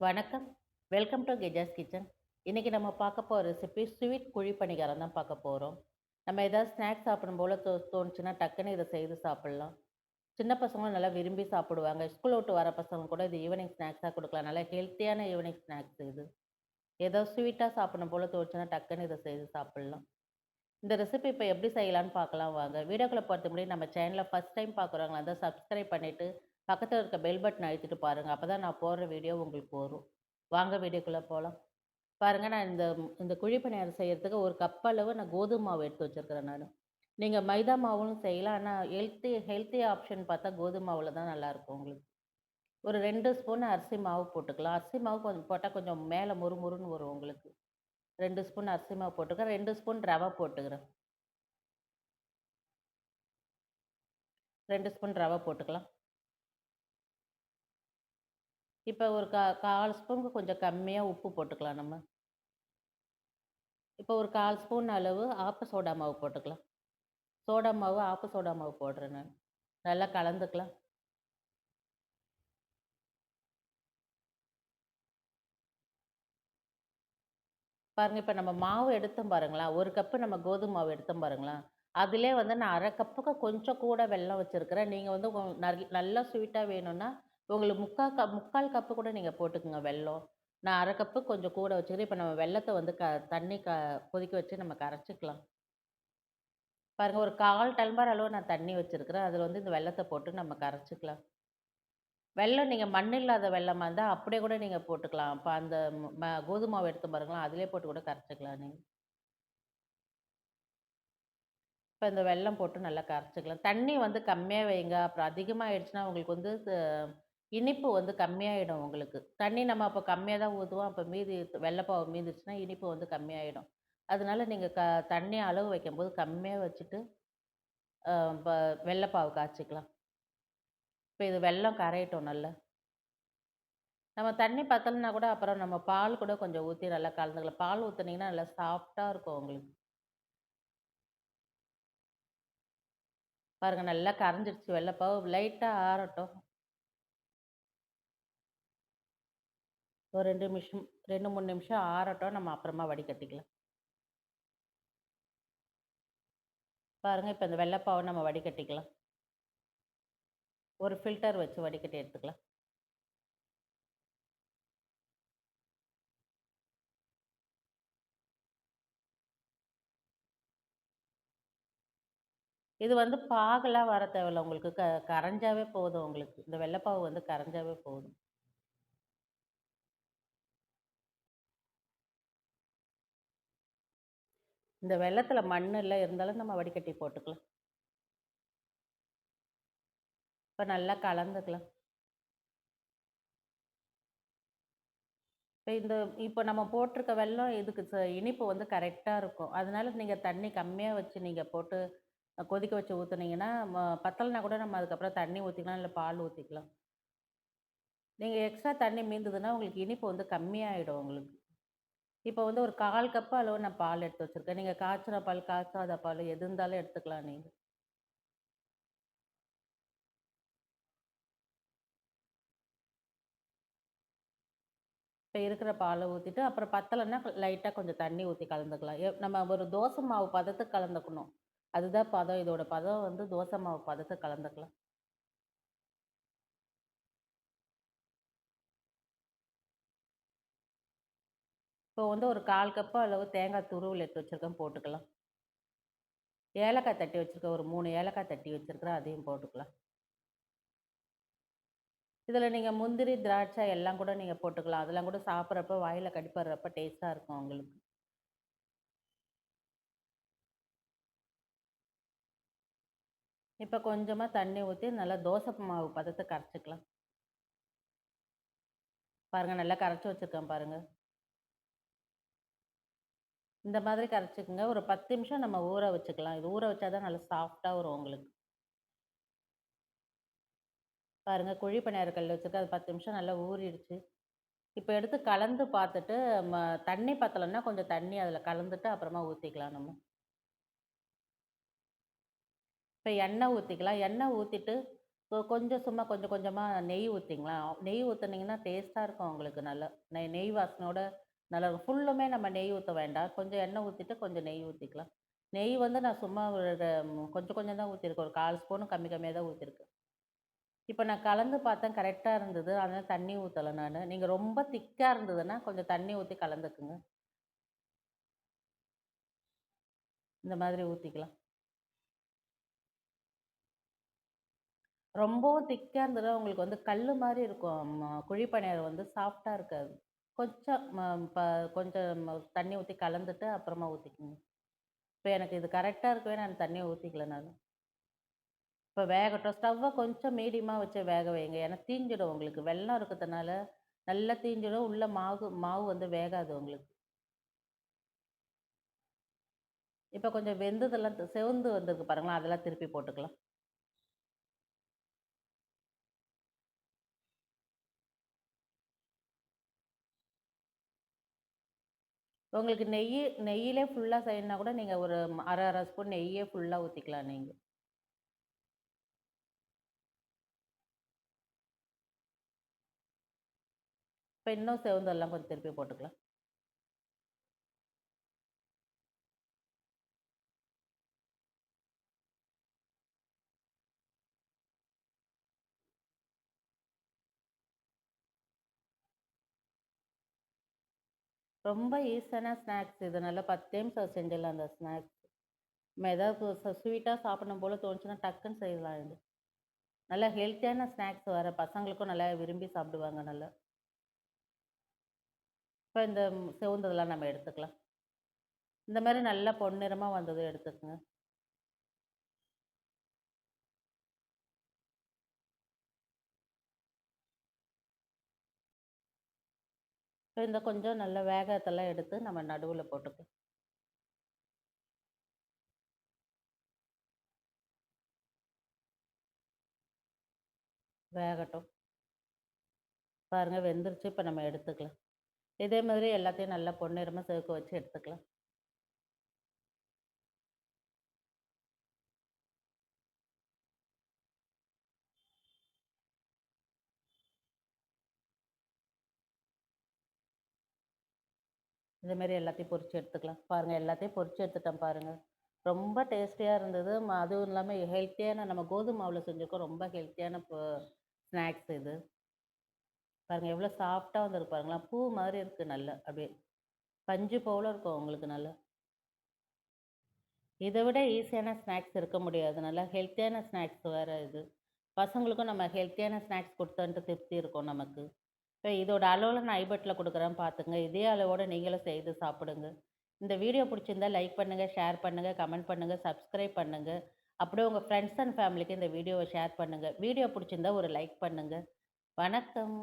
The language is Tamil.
வணக்கம். Welcome to Geja's kitchen. இன்றைக்கி நம்ம பார்க்க போகிற ரெசிபி ஸ்வீட் குழி பணிகாரம் தான் பார்க்க போகிறோம் நம்ம ஏதாவது ஸ்நாக்ஸ் சாப்பிடும் போல் தோ தோணுச்சுன்னா டக்குன்னு இதை செய்து சாப்பிட்லாம் சின்ன பசங்களும் நல்லா விரும்பி சாப்பிடுவாங்க. ஸ்கூல் விட்டு வர பசங்க கூட இது ஈவினிங் ஸ்நாக்ஸாக கொடுக்கலாம் நல்லா ஹெல்த்தியான ஈவினிங் ஸ்நாக்ஸ் இது. ஏதோ ஸ்வீட்டாக சாப்பிடணும் போல் தோணுச்சுன்னா டக்குன்னு இதை செய்து சாப்பிட்லாம் இந்த ரெசிபி இப்போ எப்படி செய்யலான்னு பார்க்கலாம் வாங்க. வீடியோக்குள்ளே பொறுத்த முன்னாடி நம்ம சேனலை ஃபர்ஸ்ட் டைம் பார்க்குறவங்களா இருந்தால் சப்ஸ்கிரைப் பண்ணிவிட்டு பக்கத்தில் இருக்க பெல் பட்டன் அழுத்திட்டு அப்போ தான் நான் போடுற வீடியோ உங்களுக்கு வரும். வாங்க வீடியோக்குள்ளே போகலாம் பாருங்கள் நான் இந்த இந்த குழி பணியாரம் ஒரு 1 கப் அளவு நான் கோதுமை மாவு எடுத்து வச்சிருக்கிறேன் நான் நீங்கள் மைதா மாவும் செய்யலாம். ஆனால் ஹெல்த்தி ஹெல்த்தி ஆப்ஷன் பார்த்தா கோதுமை மாவில் தான் நல்லாயிருக்கும் உங்களுக்கு. ஒரு ரெண்டு ஸ்பூன் அரிசி மாவு போட்டுக்கலாம். அரிசி மாவு கொஞ்சம் போட்டால் கொஞ்சம் மேலே மொறு மொறுன்னு வரும் உங்களுக்கு. ரெண்டு ஸ்பூன் அரிசி மாவு போட்டுக்கிறேன். ரெண்டு ஸ்பூன் ரவை போட்டுக்கிறேன். ரெண்டு ஸ்பூன் ரவை போட்டுக்கலாம். இப்போ ஒரு கா 1/4 ஸ்பூனுக்கு கொஞ்சம் கம்மியாக உப்பு போட்டுக்கலாம் நம்ம. இப்போ ஒரு 1/4 ஸ்பூன் அளவு ஆப்ப சோடா மாவு போட்டுக்கலாம். சோடா மாவு, ஆப்ப சோடா மாவு போடுறேன் நான். நல்லா கலந்துக்கலாம். பாருங்க இப்போ நம்ம மாவு எடுத்தோம் பாருங்களா, ஒரு கப்பு நம்ம கோதுமை மாவு எடுத்தோம் பாருங்களா, அதிலே வந்து நான் அரை கப்புக்கு கொஞ்சம் கூட வெல்லம் வச்சுருக்கிறேன் நீங்கள் வந்து நல்லா ஸ்வீட்டாக வேணும்னா, உங்களுக்கு முக்கால் கப் 3/4 கப்பு கூட நீங்கள் போட்டுக்கோங்க வெல்லம். நான் அரை கப்பு கொஞ்சம் கூட வச்சுக்கிறேன். இப்போ நம்ம வெள்ளத்தை வந்து க தண்ணி க கொதிக்க வச்சு நம்ம கரைச்சிக்கலாம் பாருங்கள் ஒரு 1/4 அளவு நான் தண்ணி வச்சுருக்கிறேன் அதில் வந்து இந்த வெள்ளத்தை போட்டு நம்ம கரைச்சிக்கலாம் வெல்லம் நீங்கள் மண் இல்லாத வெள்ளமாக இருந்தால் அப்படியே கூட நீங்கள் போட்டுக்கலாம். இப்போ அந்த ம கோதும மாவு எடுத்தோம் பாருங்களா, அதிலே போட்டு கூட கரைச்சிக்கலாம் நீங்கள் இப்போ இந்த வெல்லம் போட்டு நல்லா கரைச்சிக்கலாம் தண்ணி வந்து கம்மியாக வைங்க. அப்புறம் அதிகமாக ஆயிடுச்சுன்னா உங்களுக்கு வந்து இனிப்பு வந்து கம்மியாயிடும் உங்களுக்கு. தண்ணி நம்ம அப்போ கம்மியாக தான் ஊற்றுவோம் அப்போ மீதி வெல்லப்பாவு மீந்துருச்சுன்னா, இனிப்பு வந்து கம்மியாயிடும். அதனால நீங்கள் க தண்ணி அளவு வைக்கும்போது கம்மியாக வச்சுட்டு, இப்போ ப காய்ச்சிக்கலாம். இப்போ இது வெள்ளம் கரையட்டும் நல்லா. நம்ம தண்ணி பத்தலனா கூட அப்புறம் நம்ம பால் கூட கொஞ்சம் ஊற்றி நல்லா கலந்துக்கலாம். பால் ஊற்றுனீங்கன்னா நல்லா சாஃப்டாக இருக்கும் உங்களுக்கு. பாருங்கள் நல்லா கரைஞ்சிடுச்சு வெல்லப்பாவு. லைட்டாக ஆறட்டும். ஒரு ரெண்டு நிமிஷம் 2, 3 நிமிஷம் ஆறட்டும். நம்ம அப்புறமா வடிகட்டிக்கலாம். பாருங்கள் இப்போ இந்த வெள்ளைப்பாவை நம்ம வடிகட்டிக்கலாம். ஒரு ஃபில்டர் வச்சு வடிகட்டி எடுத்துக்கலாம். இது வந்து பாகுலாம் வர தேவையில்ல உங்களுக்கு. க கரைஞ்சாவே போதும் உங்களுக்கு. இந்த வெள்ளைப்பாவு வந்து கரைஞ்சாவே போதும். இந்த வெள்ளத்தில் மண் இல்லை இருந்தாலும் நம்ம வடிகட்டி போட்டுக்கலாம். இப்போ நல்லா கலந்துக்கலாம். இப்போ இந்த இப்போ நம்ம போட்டிருக்க வெள்ளம் இதுக்கு ச இனிப்பு வந்து கரெக்டாக இருக்கும். அதனால நீங்கள் தண்ணி கம்மியாக வச்சு நீங்கள் போட்டு கொதிக்க வச்சு ஊற்றுனீங்கன்னா ம கூட நம்ம அதுக்கப்புறம் தண்ணி ஊற்றிக்கலாம் இல்லை பால் ஊற்றிக்கலாம் நீங்கள் எக்ஸ்ட்ரா தண்ணி மீந்ததுன்னா, உங்களுக்கு இனிப்பு வந்து கம்மியாகிடும் உங்களுக்கு. இப்போ வந்து ஒரு கால் கப்பு அளவு நான் பால் எடுத்து வச்சிருக்கேன். நீங்கள் காய்ச்சின பால், காய்ச்சாத பால் எது இருந்தாலும் எடுத்துக்கலாம் நீங்கள் இப்போ இருக்கிற பாலை ஊற்றிட்டு அப்புறம் பத்தலைன்னா லைட்டாக கொஞ்சம் தண்ணி ஊற்றி கலந்துக்கலாம். நம்ம ஒரு தோசை மாவு பதத்துக்கு கலந்துக்கணும். அதுதான் பதம். இதோட பதம் வந்து தோசை மாவு பதத்துக்கு கலந்துக்கலாம். இப்போ வந்து ஒரு கால் கப்பு அளவு தேங்காய் துருவில் எடுத்து வச்சுருக்கேன் போட்டுக்கலாம். ஏலக்காய் தட்டி வச்சுருக்கேன் ஒரு மூணு ஏலக்காய் தட்டி வச்சுருக்கிறேன் அதையும் போட்டுக்கலாம். இதில் நீங்கள் முந்திரி, திராட்சை எல்லாம் கூட நீங்கள் போட்டுக்கலாம். அதெல்லாம் கூட சாப்பிட்றப்ப வாயில் கடிப்படுறப்ப டேஸ்ட்டாக இருக்கும் உங்களுக்கு. இப்போ கொஞ்சமாக தண்ணி ஊற்றி நல்லா தோசை மாவு பதத்தை கரைச்சிக்கலாம் பாருங்கள் நல்லா கரைச்சி வச்சிருக்கேன் பாருங்கள் இந்த மாதிரி கரைச்சிக்கோங்க ஒரு 10 நிமிஷம் நம்ம ஊற வச்சுக்கலாம். இது ஊற வச்சா தான் நல்லா சாஃப்டாக வரும் உங்களுக்கு. பாருங்க குழி பணியார கல்ல அது 10 நிமிஷம் நல்லா ஊறிடுச்சு. இப்போ எடுத்து கலந்து பார்த்துட்டு, ம தண்ணி பத்தலைன்னா கொஞ்சம் தண்ணி அதில் கலந்துட்டு அப்புறமா ஊற்றிக்கலாம் நம்ம. இப்போ எண்ணெய் ஊற்றிக்கலாம் எண்ணெய் ஊற்றிட்டு கொஞ்சம் சும்மா கொஞ்சம் கொஞ்சமாக நெய் ஊற்றிங்களா நெய் ஊற்றுனீங்கன்னா டேஸ்ட்டாக இருக்கும் உங்களுக்கு நல்லா. நெய் நெய் நல்லா ஃபுல்லுமே நம்ம நெய் ஊற்ற வேண்டாம். கொஞ்சம் எண்ணெய் ஊற்றிட்டு கொஞ்சம் நெய் ஊற்றிக்கலாம் நெய் வந்து நான் சும்மா ஒரு கொஞ்சம் கொஞ்சம் தான் ஊற்றிருக்கேன் ஒரு 1/4 ஸ்பூனும் கம்மி கம்மியாக தான் ஊற்றிருக்கேன் இப்போ நான் கலந்து பார்த்தேன் கரெக்டாக இருந்தது. அதனால் தண்ணி ஊற்றலை நான் நீங்கள் ரொம்ப திக்காக இருந்ததுன்னா, கொஞ்சம் தண்ணி ஊற்றி கலந்துக்குங்க. இந்த மாதிரி ஊற்றிக்கலாம் ரொம்பவும் திக்காக இருந்ததுன்னா, உங்களுக்கு வந்து கல் மாதிரி இருக்கும். குழிப்பணியார் வந்து சாஃப்டாக இருக்காது. கொஞ்சம் ப கொஞ்சம் தண்ணி ஊற்றி கலந்துட்டு அப்புறமா ஊற்றிக்கோங்க இப்போ எனக்கு இது கரெக்டாக இருக்கவே நான் தண்ணியை ஊற்றிக்கல நான் இப்போ வேகட்டும். ஸ்டவ்வை கொஞ்சம் மீடியமாக வச்சு வேக வைங்க. ஏன்னா தீஞ்சிடும் உங்களுக்கு. வெள்ளம் இருக்கிறதுனால நல்லா தீஞ்சிடும். உள்ள மாவு மாவு வந்து வேகாது உங்களுக்கு. இப்போ கொஞ்சம் வெந்ததெல்லாம் செவந்து வந்திருக்கு பாருங்களேன், அதெல்லாம் திருப்பி போட்டுக்கலாம். உங்களுக்கு நெய் நெய்யிலே ஃபுல்லாக செய்யணும்னா கூட நீங்கள் ஒரு அரை அரை ஸ்பூன் நெய்யே ஃபுல்லாக ஊற்றிக்கலாம் நீங்கள் இப்போ இன்னும் செவந்தெல்லாம் கொஞ்சம் திருப்பி போட்டுக்கலாம். ரொம்ப ஈஸியான ஸ்நாக்ஸ் இது. நல்லா 10 நிமிஷம் செஞ்சிடலாம் அந்த ஸ்நாக்ஸ். நம்ம ஏதாவது ச சாப்பிடணும் போல் தோணுச்சுன்னா டக்குன்னு செய்யலாம் இது. நல்லா ஹெல்த்தியான ஸ்நாக்ஸ் வர பசங்களுக்கும் நல்லா விரும்பி சாப்பிடுவாங்க நல்லா. இப்போ இந்த செவந்ததெல்லாம் நம்ம எடுத்துக்கலாம். இந்த மாதிரி நல்லா பொன்னிறமாக வந்ததும் எடுத்துக்கங்க. இப்போ இந்த கொஞ்சம் நல்ல வேகத்தெல்லாம் எடுத்து நம்ம நடுவில் போட்டுக்கலாம். வேகட்டும். பாருங்கள் வெந்துருச்சு. இப்போ நம்ம எடுத்துக்கலாம். இதே மாதிரி எல்லாத்தையும் நல்லா பொன்னிறமாக சேர்க்க வச்சு எடுத்துக்கலாம். இதுமாரி எல்லாத்தையும் பொரிச்சு எடுத்துக்கலாம். பாருங்கள் எல்லாத்தையும் பொரிச்சு எடுத்துட்டேன் பாருங்கள் ரொம்ப டேஸ்டியாக இருந்தது. ம அதுவும் இல்லாமல் ஹெல்த்தியான நம்ம கோதுமை மாவில் செஞ்சிருக்கோம். ரொம்ப ஹெல்த்தியான ஸ்நாக்ஸ் இது. பாருங்கள் எவ்வளோ சாஃப்டாக வந்துருக்கு பாருங்களேன். பூ மாதிரி இருக்குது நல்லா அப்படியே. பஞ்சு போல இருக்கும் உங்களுக்கு நல்லா. இதை விட ஈஸியான ஸ்நாக்ஸ் இருக்க முடியாது. நல்லா ஹெல்த்தியான ஸ்நாக்ஸ் வேறு இது. பசங்களுக்கும் நம்ம ஹெல்த்தியான ஸ்நாக்ஸ் குடுத்தோன்ட்டு திருப்தி இருக்கும் நமக்கு. இப்போ இதோட அளவில் நான் ஐபட்டில் கொடுக்குறேன் பார்த்துங்க. இதே அளவோடு நீங்களும் செய்து சாப்பிடுங்க. இந்த வீடியோ பிடிச்சிருந்தா லைக் பண்ணுங்கள் ஷேர் பண்ணுங்கள் கமெண்ட் பண்ணுங்கள் சப்ஸ்கிரைப் பண்ணுங்க. அப்படியே உங்கள் ஃப்ரெண்ட்ஸ் அண்ட் ஃபேமிலிக்கு இந்த வீடியோவை ஷேர் பண்ணுங்கள் வீடியோ பிடிச்சிருந்தா ஒரு லைக் பண்ணுங்கள் வணக்கம்.